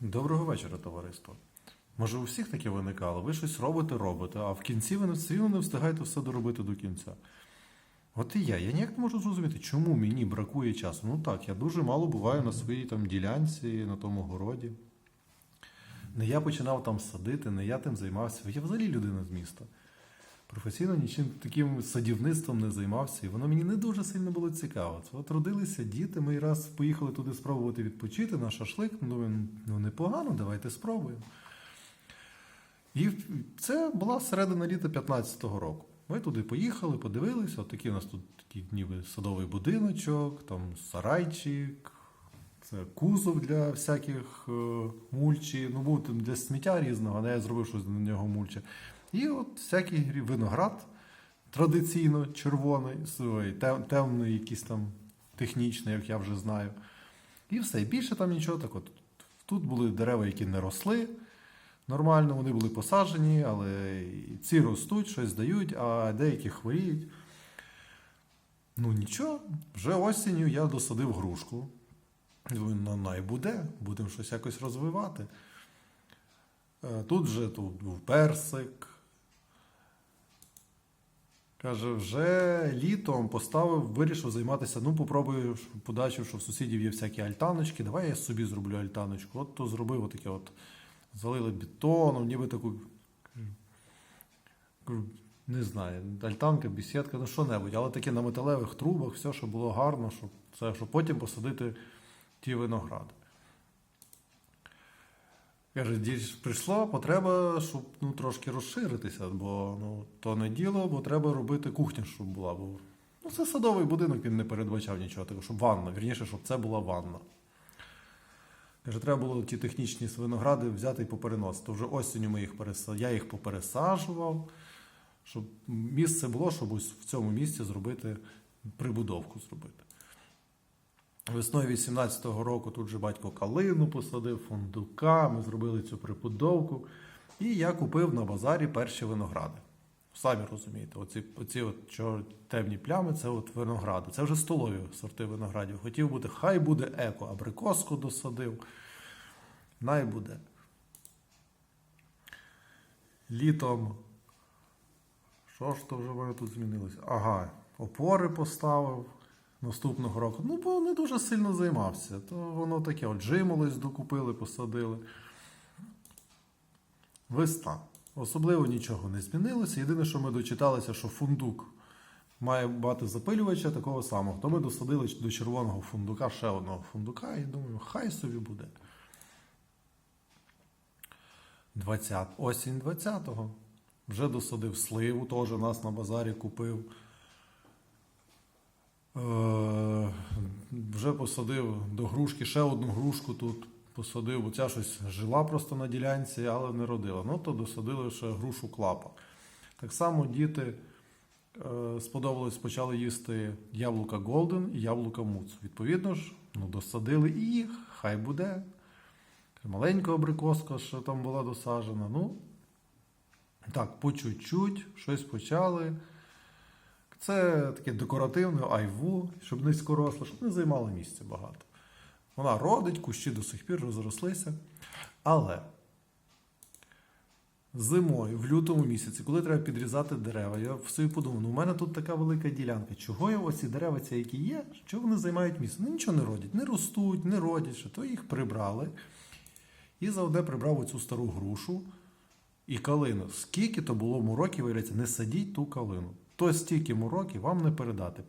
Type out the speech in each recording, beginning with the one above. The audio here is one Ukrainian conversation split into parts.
Доброго вечора, товариство. Може, у всіх таке виникало? Ви щось робите, робите, а в кінці ви все рівно не встигаєте все доробити до кінця. От і я. Я ніяк не можу зрозуміти, чому мені бракує часу. Ну так, я дуже мало буваю на своїй там ділянці, на тому городі. Не я починав там садити, не я тим займався. Я взагалі людина з міста. Професійно нічим таким садівництвом не займався, і воно мені не дуже сильно було цікаво. От родилися діти, ми раз поїхали туди спробувати відпочити на шашлик. Ну, ну непогано, давайте спробуємо. І це була середина літа 15-го року. Ми туди поїхали, подивилися. От такий у нас тут такий ніби садовий будиночок, там сарайчик, це кузов для всяких е, мульчі. Ну, був там для сміття різного, але я зробив щось на нього мульче. І от всякий виноград традиційно червоний, темний, якийсь там технічний, як я вже знаю. І все. І більше там нічого. Так от, тут були дерева, які не росли. Нормально, вони були посаджені, але ці ростуть, щось дають, а деякі хворіють. Ну нічого, вже осінню я досадив грушку. Думаю, ну най буде, будемо щось якось розвивати. Е, Тут вже тут був персик. Каже, вже літом поставив, вирішив займатися. Ну, попробую, що побачив, що в сусідів є всякі альтаночки. Давай я собі зроблю альтаночку. От то зробив отаке от. Залили бетоном, ніби таку. Не знаю, альтанка, бесідка, ну що-небудь, але таке на металевих трубах, все, щоб було гарно, щоб, це, щоб потім посадити ті виногради. Каже, прийшла потреба, щоб ну, трошки розширитися, бо ну, то не діло, бо треба робити кухню, щоб була. Бо ну, це садовий будинок, він не передбачав нічого, такого, щоб ванна, вірніше, щоб це була ванна. Каже, треба було ті технічні виногради взяти і попереносити. Вже осінню ми їх переса... я їх попересаджував, щоб місце було, щоб ось в цьому місці зробити прибудовку зробити. Весною 18-го року тут же батько калину посадив, фундука, ми зробили цю прибудовку. І я купив на базарі перші виногради. Самі розумієте, оці, оці от чор- темні плями це от виногради. Це вже столові сорти виноградів. Хотів бути, хай буде еко, абрикоску досадив. Най буде. Літом. Що ж то вже в мене тут змінилося? Ага, опори поставив наступного року. Ну, бо не дуже сильно займався. То воно таке, от жимолось докупили, посадили. Весна. Особливо нічого не змінилося. Єдине, що ми дочиталися, що фундук має мати запилювача такого самого. То ми досадили до червоного фундука ще одного фундука, і думаю, хай собі буде. 20, осінь 20-го. Вже досадив сливу, теж нас на базарі купив. Е, вже посадив до грушки ще одну грушку тут посадив, бо ця щось жила просто на ділянці, але не родила. Ну, то досадили ще грушу клапа. Так само діти е, сподобалось, почали їсти яблука Голден і яблука Муц. Відповідно ж, ну, досадили і їх, хай буде. Маленька абрикоска, що там була досаджена. Ну, так, по чуть-чуть, щось почали. Це таке декоративне айву, щоб низько росло, щоб не займало місця багато. Вона родить, кущі до сих пір розрослися. Але зимою, в лютому місяці, коли треба підрізати дерева, я в собі подумав, ну у мене тут така велика ділянка. Чого я оці дерева, ці, які є, що вони займають місце? Ну нічого не родять, не ростуть, не родять, що то їх прибрали. І завжди прибрав оцю стару грушу і калину. Скільки то було муроків, виявляється, не садіть ту калину. То стільки муроків вам не передати.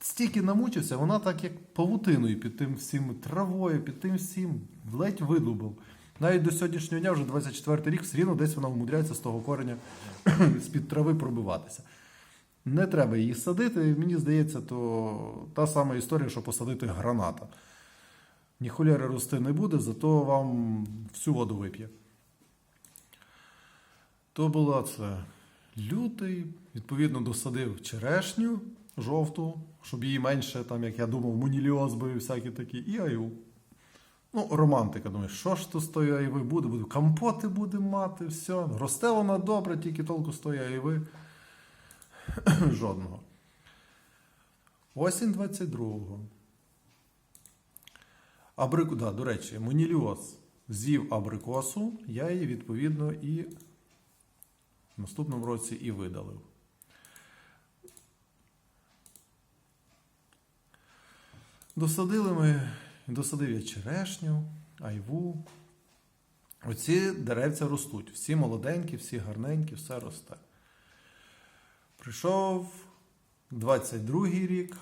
Стільки намучився, вона так як павутиною під тим всім травою, під тим всім ледь видубав. Навіть до сьогоднішнього дня, вже 24 рік, все рівно десь вона умудряється з того кореня з-під трави пробиватися. Не треба її садити. Мені здається, то та сама історія, що посадити граната. Ні холєри рости не буде, зато вам всю воду вип'є. То була це лютий, відповідно, досадив черешню жовту, щоб її менше, там, як я думав, муніліоз і всякі такі, і аю. Ну, романтика, думаю, що ж то з тої айви буде? Буду компоти будемо мати, все. Росте вона добре, тільки толку з тої айви. Жодного. Осінь 22-го. Абрику, да, до речі, моніліоз. з'їв абрикосу, я її відповідно і в наступному році і видалив. Досадили ми, досадив я черешню, айву. Оці деревця ростуть. Всі молоденькі, всі гарненькі, все росте. Прийшов 22-й рік.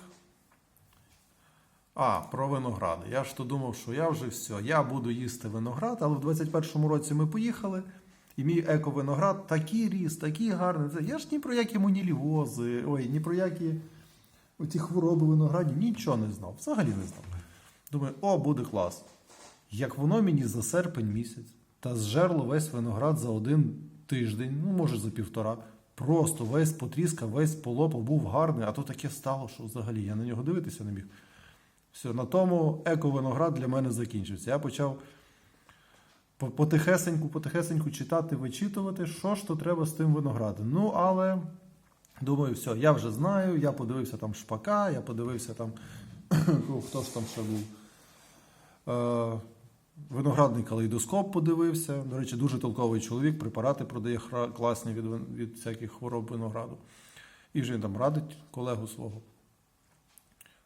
А, про виногради. Я ж то думав, що я вже все, я буду їсти виноград, але в 21-му році ми поїхали, і мій еко-виноград такий ріс, такий гарний. Я ж ні про які монілівози, ой, ні про які оті хвороби виноградні, нічого не знав. Взагалі не знав. Думаю, о, буде клас. Як воно мені за серпень місяць та зжерло весь виноград за один тиждень, ну може за півтора. Просто весь потріскав, весь полопав, був гарний, а то таке стало, що взагалі я на нього дивитися не міг. Все, на тому еко-виноград для мене закінчився. Я почав по- потихесеньку, потихесеньку читати, вичитувати, що ж то треба з тим виноградом. Ну, але думаю, все, я вже знаю, я подивився там шпака, я подивився там, ну, хто ж там ще був. Е, Виноградний калейдоскоп подивився. До речі, дуже толковий чоловік, препарати продає класні від, від всяких хвороб винограду. І вже він там радить колегу свого.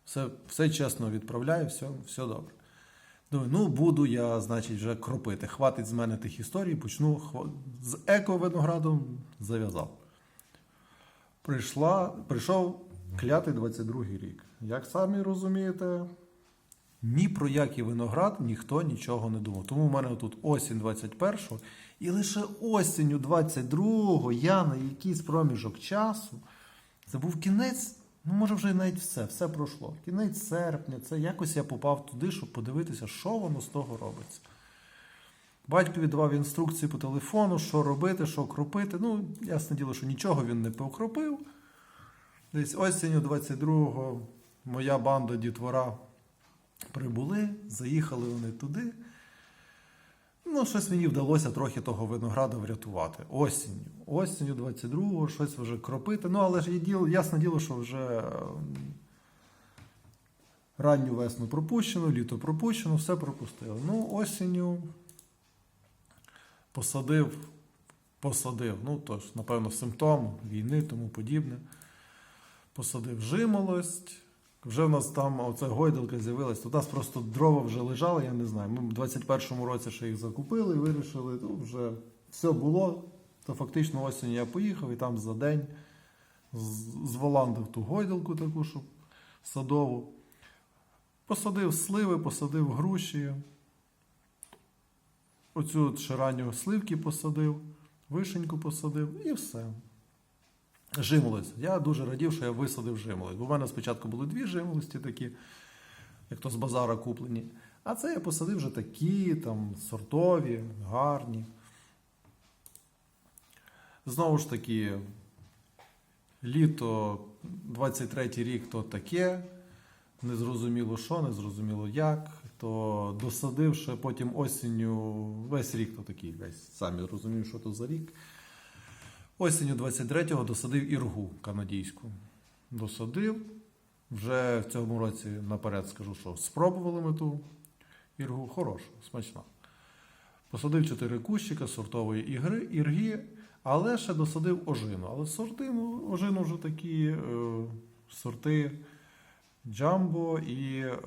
Все, все чесно відправляю, все, все добре. Думаю, ну буду я, значить, вже кропити. Хватить з мене тих історій, почну з еко-виноградом зав'язав. Прийшла, прийшов клятий 22-й рік. Як самі розумієте, ні про який виноград ніхто нічого не думав. Тому в мене тут осінь 21-го, і лише осінню 22-го я на якийсь проміжок часу. Це був кінець, ну може вже навіть все, все пройшло. Кінець серпня, це якось я попав туди, щоб подивитися, що воно з того робиться. Батькові давав інструкції по телефону, що робити, що кропити. Ну, ясне діло, що нічого він не покропив. Десь осінню 22-го моя банда дітвора прибули, заїхали вони туди. Ну, щось мені вдалося трохи того винограда врятувати. Осінню. Осінню 22-го щось вже кропити. Ну, але ж є діло, ясне діло, що вже ем, ранню весну пропущено, літо пропущено, все пропустили. Ну, осінню посадив, посадив. Ну, тож, напевно, симптом війни, тому подібне. Посадив жимолость. Вже в нас там оця гойдалка з'явилась. У нас просто дрова вже лежали, я не знаю. Ми в 21-му році ще їх закупили і вирішили, ну вже все було. То фактично осінь я поїхав і там за день зволандив ту гойдалку таку, щоб садову. Посадив сливи, посадив груші. Оцю ще сливки посадив, вишеньку посадив і все. Жимолость. Я дуже радів, що я висадив жимолость. Бо в мене спочатку були дві жимолості такі, як то з базара куплені. А це я посадив вже такі, там, сортові, гарні. Знову ж таки, літо 23 й рік то таке. Незрозуміло що, незрозуміло як. То досадив ще потім осінню, весь рік то такий, весь самі розумію, що то за рік. Осінню 23-го досадив іргу канадійську. Досадив. Вже в цьому році наперед скажу, що спробували ми ту іргу. Хороша, смачна. Посадив чотири кущика сортової ігри, ірги, але ще досадив ожину. Але сорти, ну, ожину вже такі е, сорти джамбо і, е,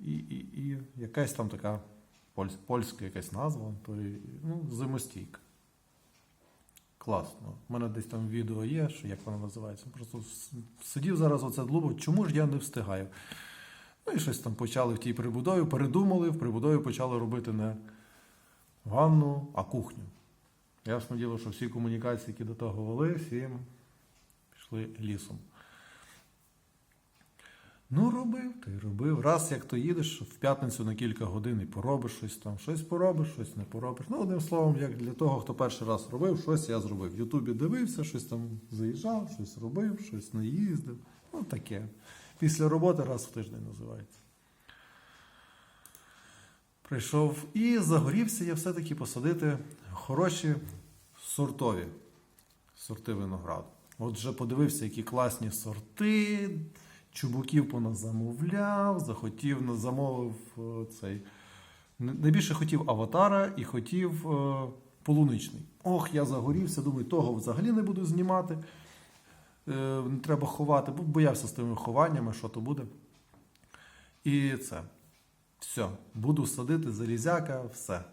і, і, і якась там така польсь, польська якась назва, то ну, зимостійка. Класно. У мене десь там відео є, що як воно називається. Просто сидів зараз оце длубо, чому ж я не встигаю? Ну і щось там почали в тій прибудові, передумали, в прибудові почали робити не ванну, а кухню. Ясно діло, що всі комунікації, які до того вели, всі пішли лісом. Ну, робив, ти робив. Раз як то їдеш в п'ятницю на кілька годин і поробиш щось там, щось поробиш, щось не поробиш. Ну, одним словом, як для того, хто перший раз робив, щось я зробив. В Ютубі дивився, щось там заїжджав, щось робив, щось не їздив. Ну, таке. Після роботи раз в тиждень називається. Прийшов і загорівся я все-таки посадити хороші сортові сорти винограду. От вже подивився, які класні сорти, чубуків поназамовляв, захотів, замовив е, цей Найбільше хотів аватара і хотів е, полуничний. Ох, я загорівся, думаю, того взагалі не буду знімати. Е, не треба ховати, бо боявся з тими хованнями, що то буде. І це. Все, буду садити залізяка, все.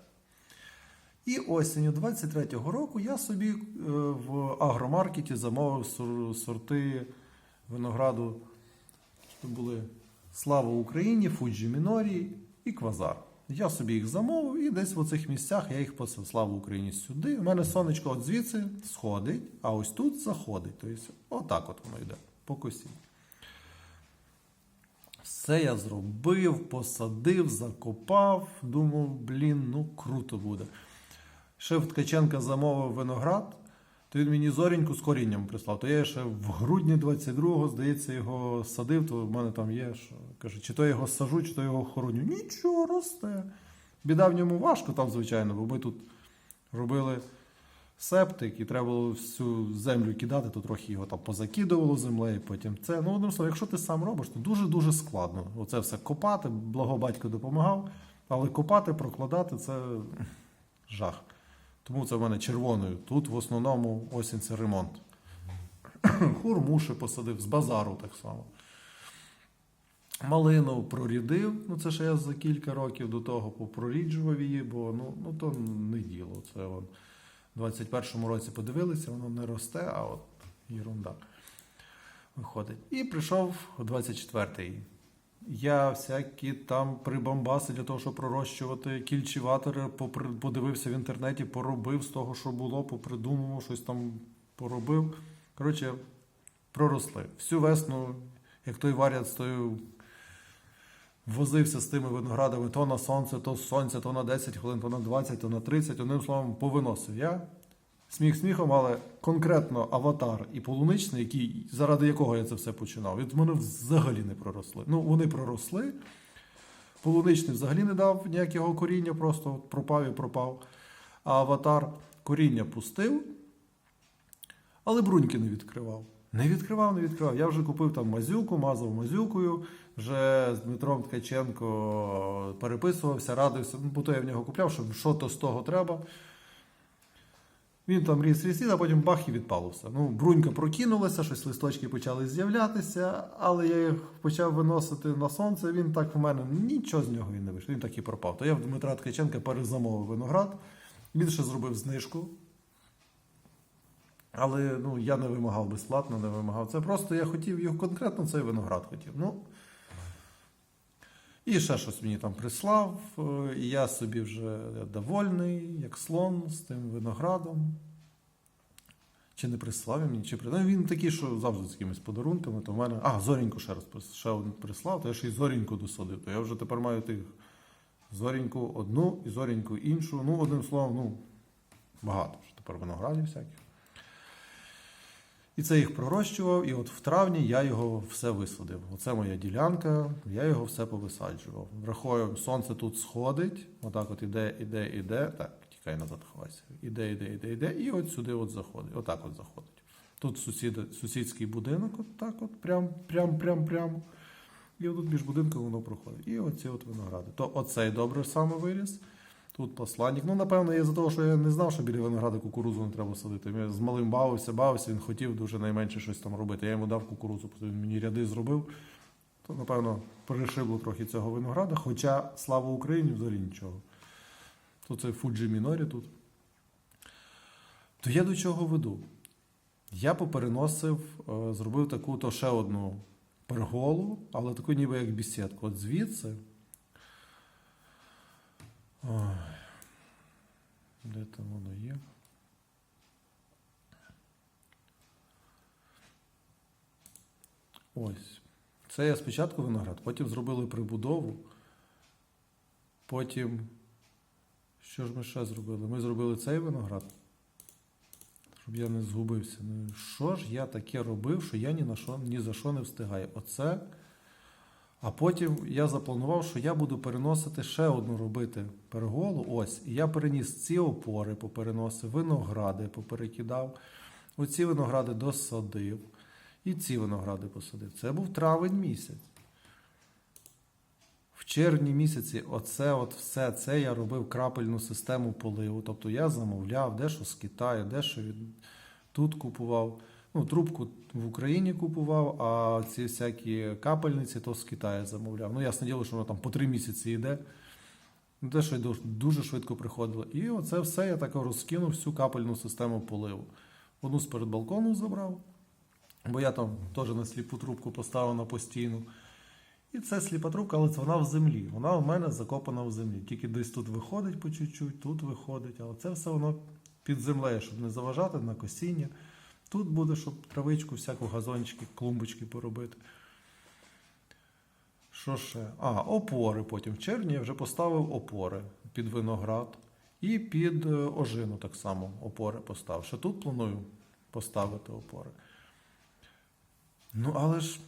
І осінню 23-го року я собі е, в агромаркеті замовив сорти винограду. Що були Слава Україні, Фуджі Мінорі і Квазар. Я собі їх замовив, і десь в оцих місцях я їх посив. Слава Україні сюди. У мене сонечко от звідси сходить, а ось тут заходить. Тобто, отак от воно йде по косі. Все я зробив, посадив, закопав. Думав, блін, ну круто буде. Ще в Ткаченка замовив виноград, то він мені зоріньку з корінням прислав. То я ще в грудні 22-го, здається, його садив, то в мене там є. Що, каже, чи то його сажу, чи то його хороню. Нічого, росте. Біда в ньому важко там, звичайно, бо ми тут робили септик, і треба було всю землю кидати, то трохи його там позакидувало землею, потім це. Ну, одним словом, якщо ти сам робиш, то дуже-дуже складно. Оце все копати, благо батько допомагав, але копати, прокладати це жах. Тому це в мене червоною. Тут в основному осінь це ремонт. Хурму ще посадив, з базару так само. Малину прорідив, ну це ще я за кілька років до того попроріджував її, бо ну, ну то не діло. Це от, в 21-му році подивилися, воно не росте, а от єрунда виходить. І прийшов 24-й. Я всякі там прибамбаси для того, щоб пророщувати кільчеватори, попри- подивився в інтернеті, поробив з того, що було, попридумував, щось там поробив. Коротше, проросли. Всю весну, як той варіант з тою возився з тими виноградами то на сонце, то з сонця, то на 10 хвилин, то на 20, то на 30. Одним словом, повиносив я. Сміх сміхом, але конкретно аватар і полуничний, який, заради якого я це все починав, від мене взагалі не проросли. Ну, вони проросли. Полуничний взагалі не дав ніякого коріння, просто пропав і пропав. А аватар коріння пустив, але бруньки не відкривав. Не відкривав, не відкривав. Я вже купив там мазюку, мазав мазюкою, вже з Дмитром Ткаченко переписувався, радився, ну, бо то я в нього купляв, що то з того треба. Він там ріс, ріс, ріс, а потім бах і відпалився. Ну, брунька прокинулася, щось листочки почали з'являтися, але я їх почав виносити на сонце. Він так в мене нічого з нього і не вийшло. Він так і пропав. То я в Дмитра Ткаченка перезамовив виноград. Він ще зробив знижку. Але ну, я не вимагав безплатно, не вимагав. Це просто я хотів його конкретно цей виноград хотів. Ну, і ще щось мені там прислав, е, і я собі вже довольний, як слон з тим виноградом. Чи не прислав він мені, чи прислав. Ну, він такий, що завжди з якимись подарунками, то в мене. А, зоріньку ще раз ще один прислав, то я ще й зоріньку досадив. То я вже тепер маю тих зоріньку одну і зоріньку іншу. Ну, одним словом, ну, багато вже тепер виноградів всяких. І це їх пророщував, і от в травні я його все висадив. Оце моя ділянка, я його все повисаджував. Враховуємо, сонце тут сходить, отак от іде, іде, іде. Так, тікай назад, ховайся. Іде, іде, іде, іде, і от сюди от заходить. Отак от заходить. Тут сусід, сусідський будинок, от так от, прям, прям, прям, прям. І отут між будинком воно проходить. І оці от виногради. То оцей добре саме виріс. Тут посланник. Ну, напевно, я за того, що я не знав, що біля винограду кукурузу не треба садити. Я з малим бавився, бавився, він хотів дуже найменше щось там робити. Я йому дав кукурузу, він мені ряди зробив. То, напевно, перешибло трохи цього винограда, хоча, слава Україні, взагалі нічого. То це Фуджі Мінорі тут. То я до чого веду? Я попереносив, е, зробив таку то ще одну перголу, але таку ніби як бісідку. От звідси. Ой, де там воно є? Ось. Це я спочатку виноград, потім зробили прибудову. Потім. Що ж ми ще зробили? Ми зробили цей виноград. Щоб я не згубився. Ну, що ж я таке робив, що я ні, на що, ні за що не встигаю? Оце. А потім я запланував, що я буду переносити ще одну робити перголу. Ось. І я переніс ці опори, попереносив, виногради поперекидав. Оці виногради досадив. І ці виногради посадив. Це був травень місяць. В червні місяці оце от все це я робив крапельну систему поливу. Тобто я замовляв дещо з Китаю, дещо від... тут купував. Ну, трубку в Україні купував, а ці всякі капельниці то з Китаю замовляв. Ну, ясно діло, що воно там по три місяці йде. Ну, Те, що дуже швидко приходило. І оце все я так розкинув всю капельну систему поливу. Одну з перед балкону забрав, бо я там теж на сліпу трубку поставив на постійну. І це сліпа трубка, але це вона в землі. Вона в мене закопана в землі. Тільки десь тут виходить по чуть-чуть, тут виходить, але це все воно під землею, щоб не заважати на косіння. Тут буде, щоб травичку, всяку газончики, клумбочки поробити. Що ще? А, опори потім. В червні я вже поставив опори під виноград і під е, ожину так само опори поставив. Ще тут планую поставити опори. Ну, але ж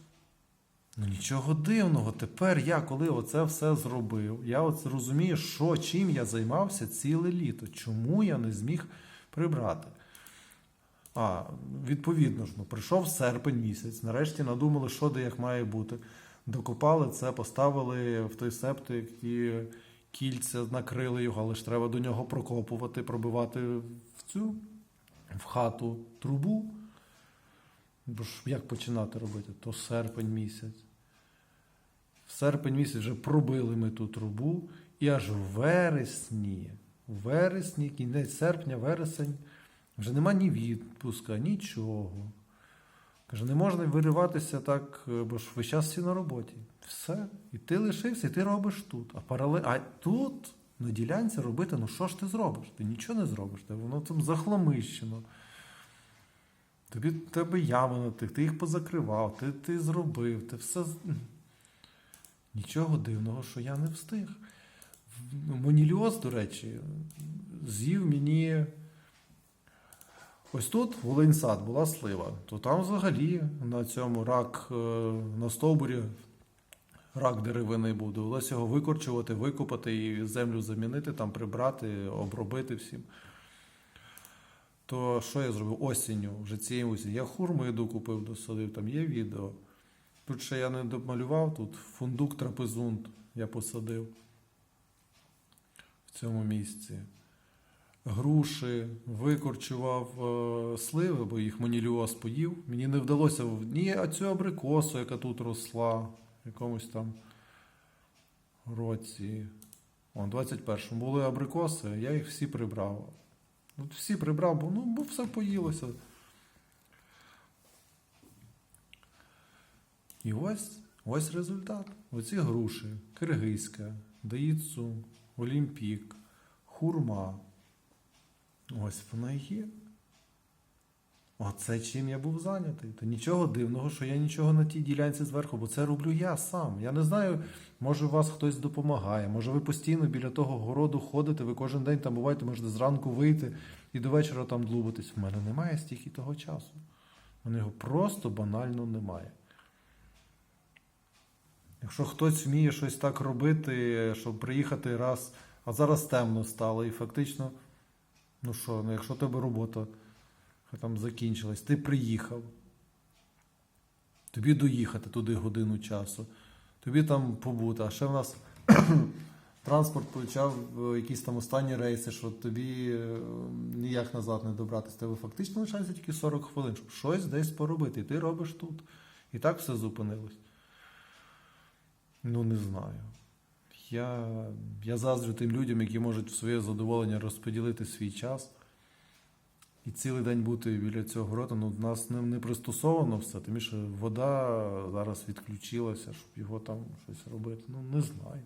ну, нічого дивного. Тепер я, коли оце все зробив, я от розумію, що чим я займався ціле літо. Чому я не зміг прибрати? А, відповідно ж, ну, прийшов серпень місяць, нарешті надумали, що де як має бути. Докопали це, поставили в той септик і кільця накрили його, але ж треба до нього прокопувати, пробивати в цю в хату трубу. Бо ж як починати робити? То серпень місяць. В серпень місяць вже пробили ми ту трубу, і аж в вересні, в вересні, кінець серпня, вересень, вже нема ні відпуска, нічого. Каже, не можна вириватися так, е, бо ж весь час всі на роботі. Все. І ти лишився, і ти робиш тут. А паралель... а тут на ділянці робити, ну що ж ти зробиш? Ти нічого не зробиш, Та воно там захламищено. Тобі тебе ями на тих, ти їх позакривав, ти, ти зробив, ти все. Нічого дивного, що я не встиг. Моніліоз, до речі, з'їв мені. Ось тут Волиньсад була слива, то там взагалі на цьому рак е, на стовбурі рак деревини був. Довелося його викорчувати, викопати і землю замінити, там прибрати, обробити всім. То що я зробив осінню, вже цієї осінь. Я хурмиду купив, досадив, там є відео. Тут ще я не домалював, тут фундук трапезунт я посадив в цьому місці. Груші, викорчував е, сливи, бо їх моніліоз поїв. Мені не вдалося ні цю абрикосу, яка тут росла, в якомусь там році. О, 21-му були абрикоси, я їх всі прибрав. От всі прибрав, бо, ну, бо все поїлося. І ось, ось результат. Оці груші. Киргизька, Даїцу, Олімпік, хурма. Ось вона є. Оце чим я був зайнятий. То нічого дивного, що я нічого на тій ділянці зверху, бо це роблю я сам. Я не знаю, може у вас хтось допомагає, може ви постійно біля того городу ходите, ви кожен день там буваєте, можете зранку вийти і до вечора там длубитись. У мене немає стільки того часу. У мене його просто банально немає. Якщо хтось вміє щось так робити, щоб приїхати раз, а зараз темно стало, і фактично, ну що, ну якщо тебе робота там закінчилась, ти приїхав, тобі доїхати туди годину часу, тобі там побути, а ще в нас транспорт почав е, якісь там останні рейси, що тобі е, ніяк назад не добратися. Тебе фактично лишається тільки 40 хвилин, щоб щось десь поробити, і ти робиш тут. І так все зупинилось. Ну, не знаю. Я, я заздрю тим людям, які можуть в своє задоволення розподілити свій час. І цілий день бути біля цього городу, ну, в нас не, не пристосовано все, тому що вода зараз відключилася, щоб його там щось робити. Ну, не знаю.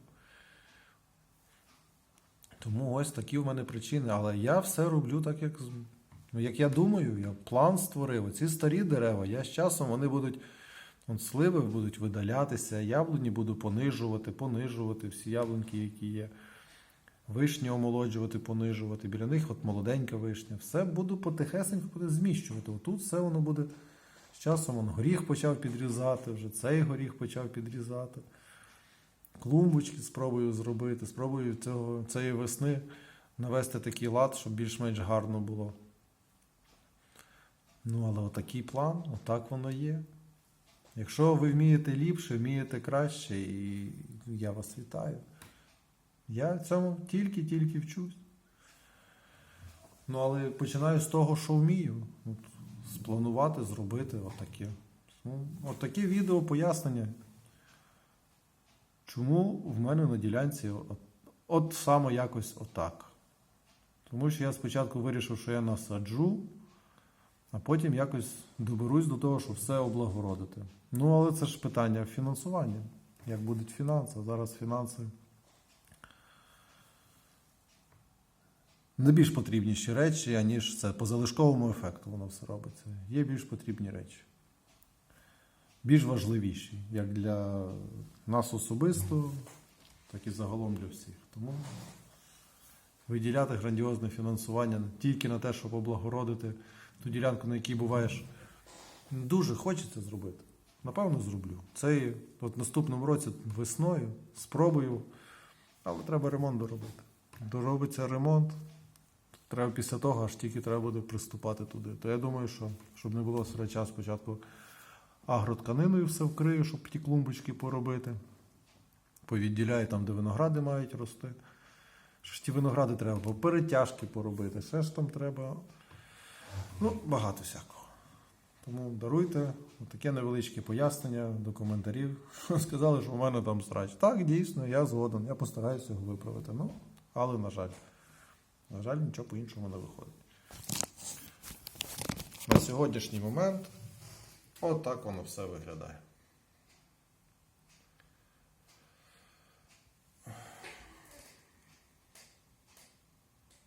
Тому ось такі в мене причини. Але я все роблю так, як, ну, як я думаю, я план створив. Ці старі дерева, я з часом вони будуть. От сливи будуть видалятися, яблуні буду понижувати, понижувати всі яблуньки, які є. Вишні омолоджувати, понижувати. Біля них от молоденька вишня. Все буду потихесенько буде зміщувати. Отут все воно буде. З часом он горіх почав підрізати, вже цей горіх почав підрізати. Клумбочки спробую зробити, спробую цього, цієї весни навести такий лад, щоб більш-менш гарно було. Ну, але отакий план, отак воно є. Якщо ви вмієте ліпше, вмієте краще, і я вас вітаю. Я цьому тільки-тільки вчусь. Ну, але починаю з того, що вмію. От, спланувати, зробити отаке. Ну, отаке відео пояснення. Чому в мене на ділянці от, от саме якось отак. Тому що я спочатку вирішив, що я насаджу, а потім якось доберусь до того, щоб все облагородити. Ну, але це ж питання фінансування. Як будуть фінанси? Зараз фінанси. Не більш потрібніші речі, аніж це по залишковому ефекту воно все робиться. Є більш потрібні речі. Більш важливіші, як для нас особисто, так і загалом для всіх. Тому виділяти грандіозне фінансування тільки на те, щоб облагородити ту ділянку, на якій буваєш, дуже хочеться зробити. Напевно, зроблю. Це от наступному році весною спробую, але треба ремонт доробити. Доробиться ремонт, треба після того, аж тільки треба буде приступати туди. То я думаю, що щоб не було срача спочатку агротканиною все вкрию, щоб ті клумбочки поробити. Повідділяю там, де виногради мають рости. Що ж ті виногради треба, бо перетяжки поробити, все ж там треба. Ну, багато всякого. Тому даруйте таке невеличке пояснення до коментарів. Сказали, що в мене там срач. Так, дійсно, я згоден, я постараюся його виправити. Ну, але на жаль. На жаль, нічого по-іншому не виходить. На сьогоднішній момент отак воно все виглядає.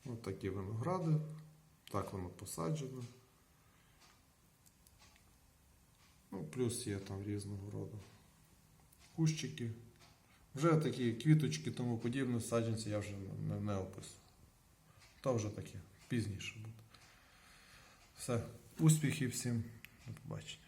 Ось такі виногради. Так воно посаджено. Ну, плюс є там різного роду кущики. Вже такі квіточки тому подібне, саджанці я вже не, не описую. То вже таке пізніше буде. Все. Успіхів всім. До побачення.